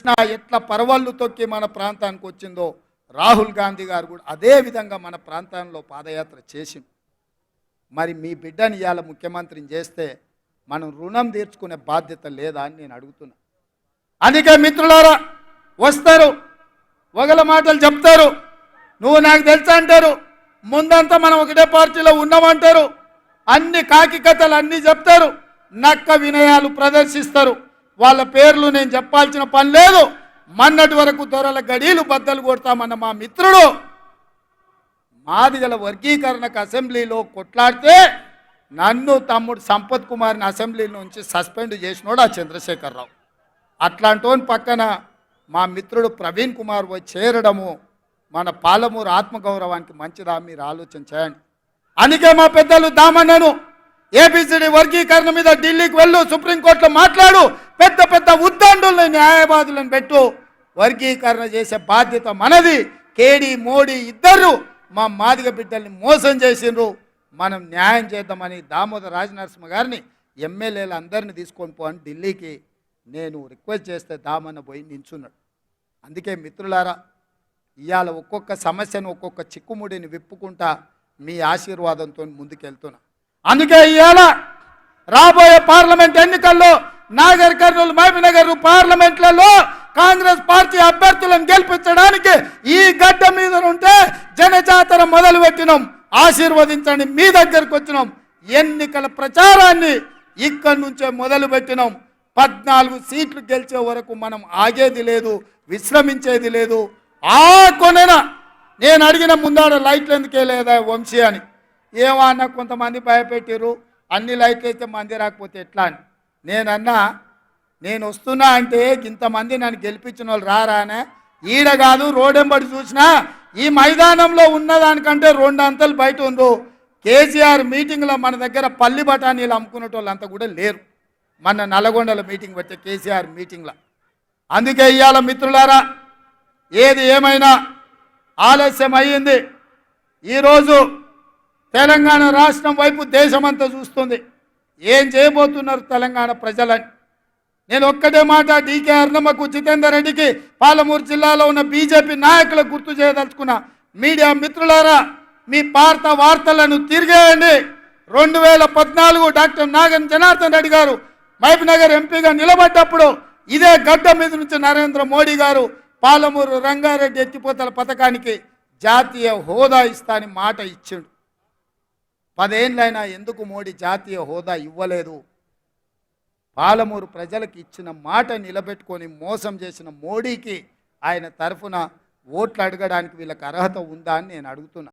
కృష్ణ ఎట్లా పరవళ్ళు తొక్కి మన ప్రాంతానికి వచ్చిందో రాహుల్ గాంధీ గారు కూడా అదే విధంగా మన ప్రాంతంలో పాదయాత్ర చేసింది మరి మీ బిడ్డని ఇవాళ ముఖ్యమంత్రిని చేస్తే మనం రుణం తీర్చుకునే బాధ్యత లేదా అని నేను అడుగుతున్నా. అందుకే మిత్రులారా వస్తారు ఒకల మాటలు చెప్తారు నువ్వు నాకు తెలుసా అంటారు ముందంతా మనం ఒకటే పార్టీలో ఉన్నామంటారు అన్ని కాకి కథలు అన్నీ చెప్తారు నక్క వినయాలు ప్రదర్శిస్తారు. వాళ్ళ పేర్లు నేను చెప్పాల్సిన పని లేదు. మన్నటి వరకు దొరల గడీలు బద్దలు కొడతామన్న మా మిత్రుడు మాదిగల వర్గీకరణకు అసెంబ్లీలో కొట్లాడితే నన్ను తమ్ముడు సంపత్ కుమార్ని అసెంబ్లీ నుంచి సస్పెండ్ చేసినోడు ఆ చంద్రశేఖరరావు. అట్లాంటోని పక్కన మా మిత్రుడు ప్రవీణ్ కుమార్ వచ్చి చేరడము మన పాలమూరు ఆత్మగౌరవానికి మంచిదా మీరు ఆలోచన చేయండి. అందుకే మా పెద్దలు దామన్నను ఏబిసిడి వర్గీకరణ మీద ఢిల్లీకి వెళ్ళు సుప్రీంకోర్టులో మాట్లాడు పెద్ద పెద్ద ఉద్దండుల్ని న్యాయవాదులను పెట్టు. వర్గీకరణ చేసే బాధ్యత మనది. కేడీ మోడీ ఇద్దరు మా మాదిగ బిడ్డల్ని మోసం చేసిండ్రు. మనం న్యాయం చేద్దామని దామోదర రాజనరసింహ గారిని ఎమ్మెల్యేలు అందరిని తీసుకొని పో అని ఢిల్లీకి నేను రిక్వెస్ట్ చేస్తే దామన్న పోయి నించున్నాడు. అందుకే మిత్రులారా ఇవాళ ఒక్కొక్క సమస్యను ఒక్కొక్క చిక్కుముడిని విప్పుకుంటా మీ ఆశీర్వాదంతో ముందుకెళ్తున్నా. అందుకే ఇవాళ రాబోయే పార్లమెంట్ ఎన్నికల్లో నాగర్ కర్నూలు మహబీనగర్ పార్లమెంట్లలో కాంగ్రెస్ పార్టీ అభ్యర్థులను గెలిపించడానికి ఈ గడ్డ మీద ఉంటే జనజాతర మొదలు పెట్టినాం ఆశీర్వదించండి మీ దగ్గరకు వచ్చినాం. ఎన్నికల ప్రచారాన్ని ఇక్కడి నుంచే మొదలు పెట్టినాం పద్నాలుగు సీట్లు గెలిచే వరకు మనం ఆగేది లేదు విశ్రమించేది లేదు. ఆ కొనన నేను అడిగిన ముందాడ లైట్లు ఎందుకే లేదా వంశీ అని. ఏమన్నా కొంతమంది భయపెట్టారు అన్ని లైట్లు అయితే మంది రాకపోతే ఎట్లా అని. నేనన్నా నేను వస్తున్నా అంటే ఇంతమంది నన్ను గెలిపించిన వాళ్ళు రారానే? ఈడ కాదు రోడెంబడి చూసినా ఈ మైదానంలో ఉన్నదానికంటే రెండు అంతలు బయట ఉండు కేసీఆర్ మీటింగ్లో మన దగ్గర పల్లి బఠానీలు అమ్ముకునే వాళ్ళంతా కూడా లేరు. మన నల్గొండలో మీటింగ్ పెట్టే కేసీఆర్ మీటింగ్లో. అందుకే ఇవాళ మిత్రులారా ఏది ఏమైనా ఆలస్యం అయ్యింది ఈరోజు తెలంగాణ రాష్ట్రం వైపు దేశమంతా చూస్తుంది. ఏం చేయబోతున్నారు తెలంగాణ ప్రజలని? నేను ఒక్కటే మాట డీకే అర్ణమ్మకు జితేందర్ రెడ్డికి పాలమూరు జిల్లాలో ఉన్న బీజేపీ నాయకులకు గుర్తు చేయదలుచుకున్న మీడియా మిత్రులారా మీ భారత వార్తలను తిరిగేయండి. రెండు వేల పద్నాలుగు డాక్టర్ నాగన్ జనార్దన్ రెడ్డి గారు మహబూబ్నగర్ ఎంపీగా నిలబడ్డప్పుడు ఇదే గడ్డ మీద నుంచి నరేంద్ర మోడీ గారు పాలమూరు రంగారెడ్డి ఎత్తిపోతల పథకానికి జాతీయ హోదా ఇస్తా అని మాట ఇచ్చిండు. పదేళ్ళైనా ఎందుకు మోడీ జాతీయ హోదా ఇవ్వలేదు? పాలమూరు ప్రజలకు ఇచ్చిన మాట నిలబెట్టుకొని మోసం చేసిన మోడీకి ఆయన తరఫున ఓట్లు అడగడానికి వీళ్ళకి అర్హత ఉందా అని నేను అడుగుతున్నా.